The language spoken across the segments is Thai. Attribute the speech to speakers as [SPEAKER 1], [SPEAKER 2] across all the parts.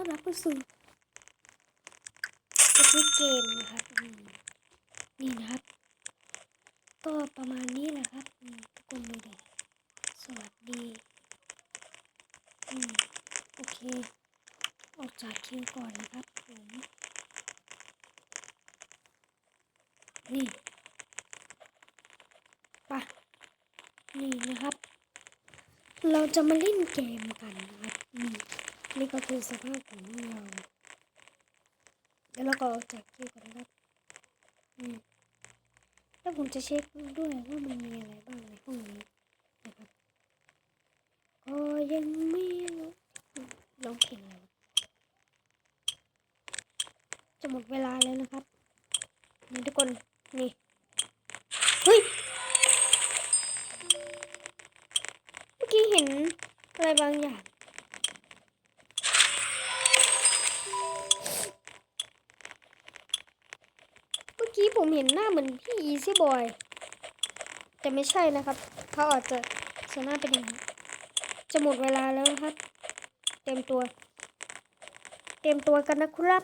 [SPEAKER 1] ต้อนรับเข้าสู่สควิเกมนะครับนี่นะครับ ก็ประมาณนี้แหละครับอืมทุกคนดูเลยสวัสดีอืมโอเค ออกจากคิวก่อนนะครับผมนี่ไปะนี่นะครับ เราจะมาเล่นเกมกันนะครับอืม นี่ก็คือสภาพของเราแล้วเราก็ออกจากคิวก่อนนะครับอืมแล้วผมจะเช็คด้วยว่ามันมีอะไรบ้างในห้องนี้นะครับก็ยังไม่รู้ร้องเพลงอะไรวจะหมดเวลาแล้วนะครับนี่ทุกคนนี่เฮ้ย มือนพี่อีซี่บอยแต่ไม่ใช่นะครับเขาอาจจะเสียหน้าเป็นอย่างนี้จะหมดเวลาแล้วนะครับ เต็มตัว เต็มตัวกันนะครับ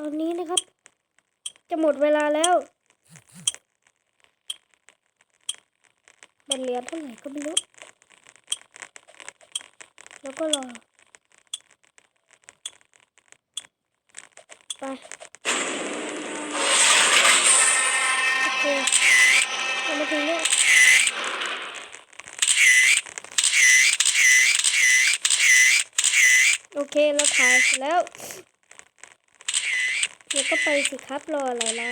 [SPEAKER 1] ตอนนี้นะครับ จะหมดเวลาแล้วเป็นเหรียญเท่าไหร่ก็ไม่รู้ แล้วก็รอ ไป โอเคเรามาถึงแล้วโอเค เราถ่ายแล้ว เดี๋ยวก็ไปสิครับรออะไรล่ะ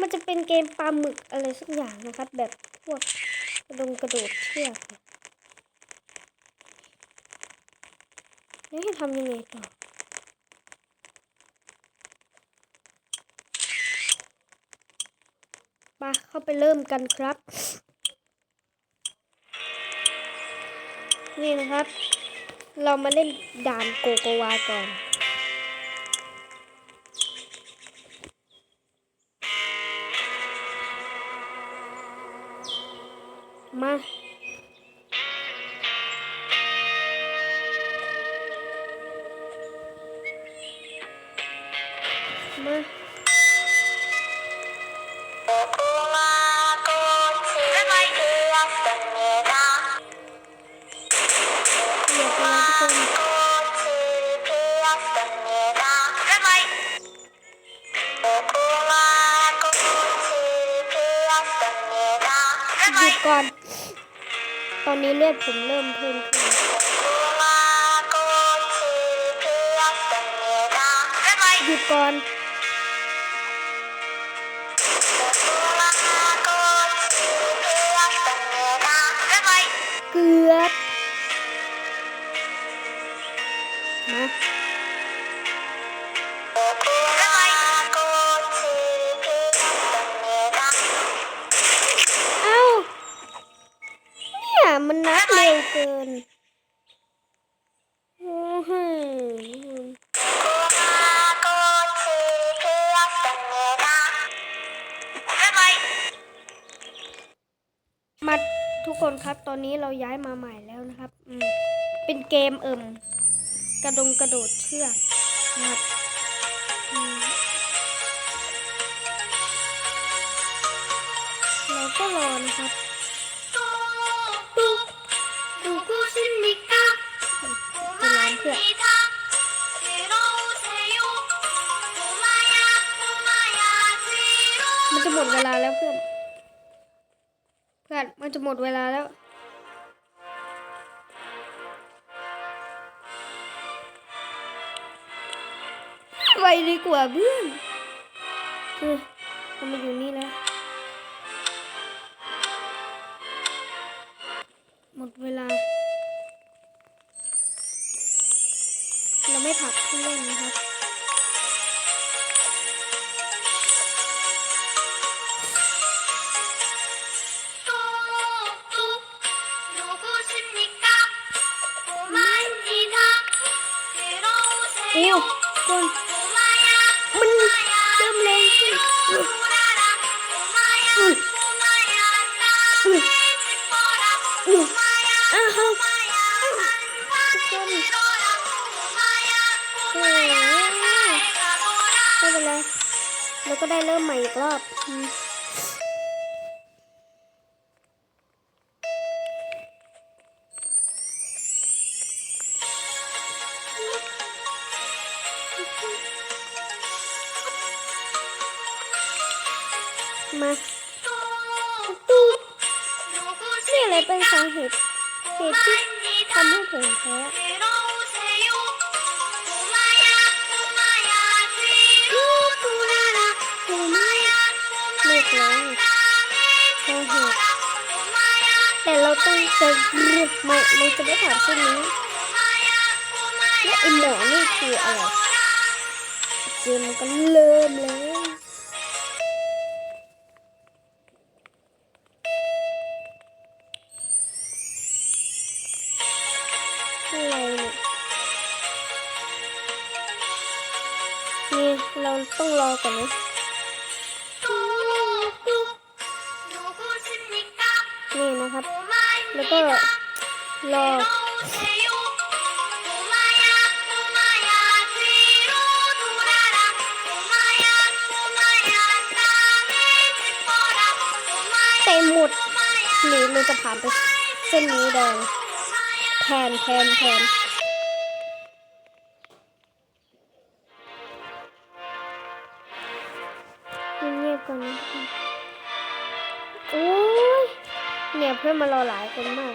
[SPEAKER 1] มันจะเป็นเกมปลาหมึกอะไรสักอย่างนะครับ แบบพวกกระดงกระโดดเชือกนี่ยแล้วให้ทำยังไงต่อมาเข้าไปเริ่มกันครับ นี่นะครับ เรามาเล่นด่านโกโกวาก่อน มา มา ก่อน ตอนนี้เลือดผมเริ่มเพิ่มขึ้นหยุดก่อนเกือบมา เกินโอ้โหมาทุกคนครับตอนนี้เราย้ายมาใหม่แล้วนะครับอืมเป็นเกมเอิ่มกระดงกระโดดเชือกนะครับเราก็รอนะครับ มันจะหมดเวลาแล้วเพื่อน เพื่อนมันจะหมดเวลาแล้วไปดีกว่าเพื่อนเออเรามาอยู่นี่แล้วหมดเวลา ไม่พับผู้เล่นนะครับอิ
[SPEAKER 2] ว
[SPEAKER 1] คนมันเริ่มเล่น ก็ได้เริ่มใหม่อีกรอบ หกแต่เราต้องจะรีบไม่เราจะได้ถามเส้นนี้และไอหมอร์นี่คืออะไรเกมมันก็เริ่มแล้วเลยนี่เราต้องรอก่อนนะ นี่นะครับ แล้วก็รอเต็มหมดหรือมันจะผ่านไปเส้นนี้แดงแทนแทนแทน เนี่ยเพื่อนมารอหลายคนมาก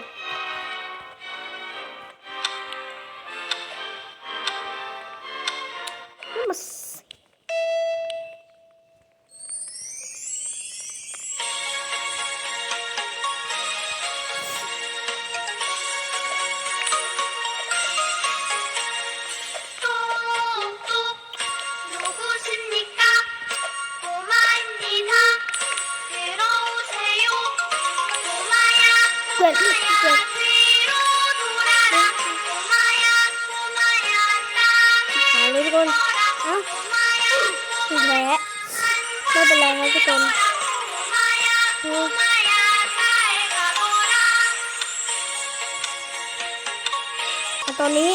[SPEAKER 1] ตอนนี้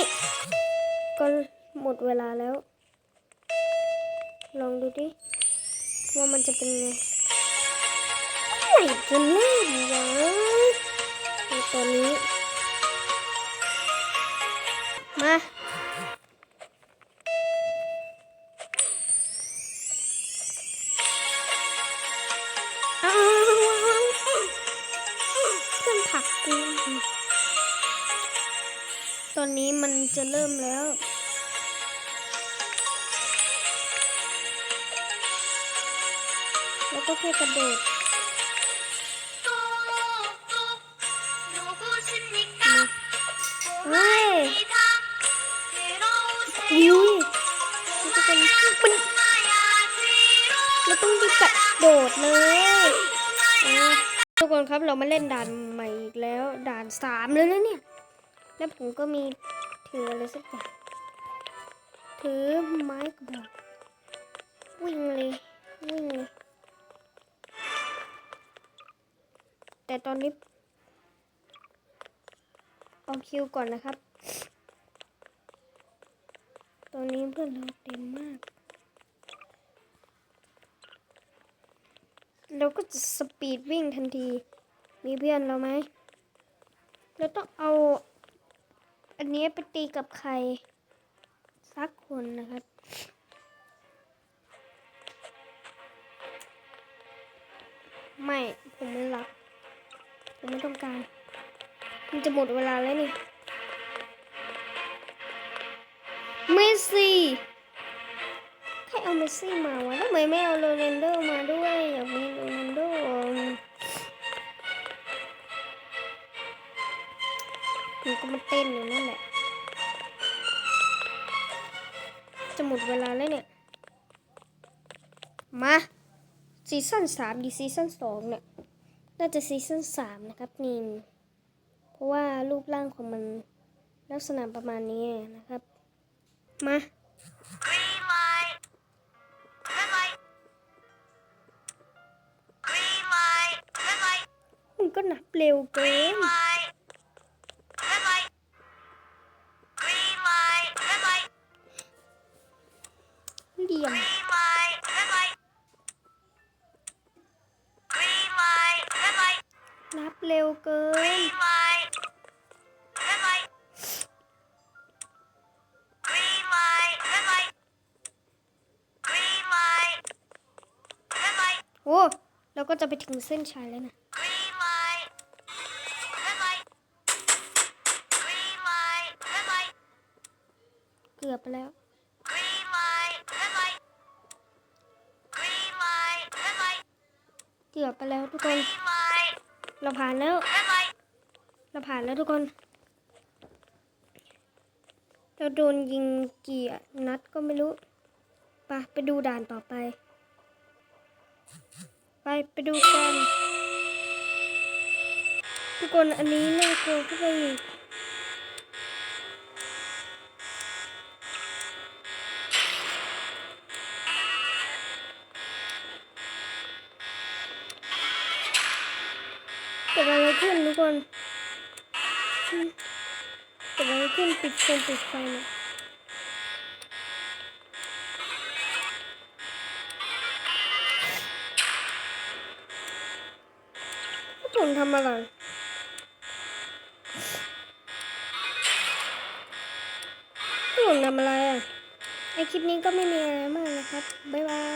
[SPEAKER 1] ก็หมดเวลาแล้ว ลองดูดิ ว่ามันจะเป็นไงไม่จะเล่นวะในตอนนี้ มา จะเริ่มแล้ว แล้วก็แค่กระโดด
[SPEAKER 2] มา
[SPEAKER 1] เฮ้ย
[SPEAKER 2] วิ
[SPEAKER 1] วมันเราต้องไปกระโดดเลยทุกคนครับเรามาเล่นด่านใหม่อีกแล้ว ด่านสามแล้วนะเนี่ย แล้วผมก็มี ถืออะไรสักอย่างถือไม้กระบอกวิ่งเลย วิ่งเลย แต่ตอนนี้เอาคิวก่อนนะครับ ตอนนี้เพื่อนเราเต็มมาก เราก็จะสปีดวิ่งทันที มีเพื่อนเราไหม เราต้องเอา อันนี้ไปตีกับใคร สักคนนะครับ ไม่ ผมไม่รับ ผมไม่ต้องการ มันจะหมดเวลาแล้วนี่เมสซี่ใครเอาเมสซี่มาวะทำไมไม่เอาโรนัลโดมาด้วยอยากมีโรนัลโด มันก็มาเต้นอยู่นั่นแหละ จะหมดเวลาแล้วเนี่ย มาซีซั่นสามดีซีซั่นสองเนี่ย น่าจะซีซั่นสามนะครับนี่เพราะว่ารูปร่างของมันลักษณะประมาณนี้นะครับ มามันก็นับเร็วเกินียมนับเร็วเกินโอ้เราก็จะไปถึงเส้นชัยแล้วนะเกือบไปแล้ว อบไปแล้วทุกคน
[SPEAKER 2] Green light.
[SPEAKER 1] เราผ่านแล้ว
[SPEAKER 2] Red light.
[SPEAKER 1] เราผ่านแล้วทุกคน เราโดนยิงกี่นัดก็ไม่รู้ไปไปดูด่านต่อไป ไปไปดูกัน ทุกคนอันนี้น่ากลัวขึ้นไปอีกเกิดอะไรขึ้นทุก คนอืมเกิดอะไรขึ้นปิดโฟมปิดไฟหน่อยพวกผมทำอะไรพวกผมทำอะไรอะ ไอคลิปนี้ก็ไม่มีอะไรมากนะครับ บ๊ายบาย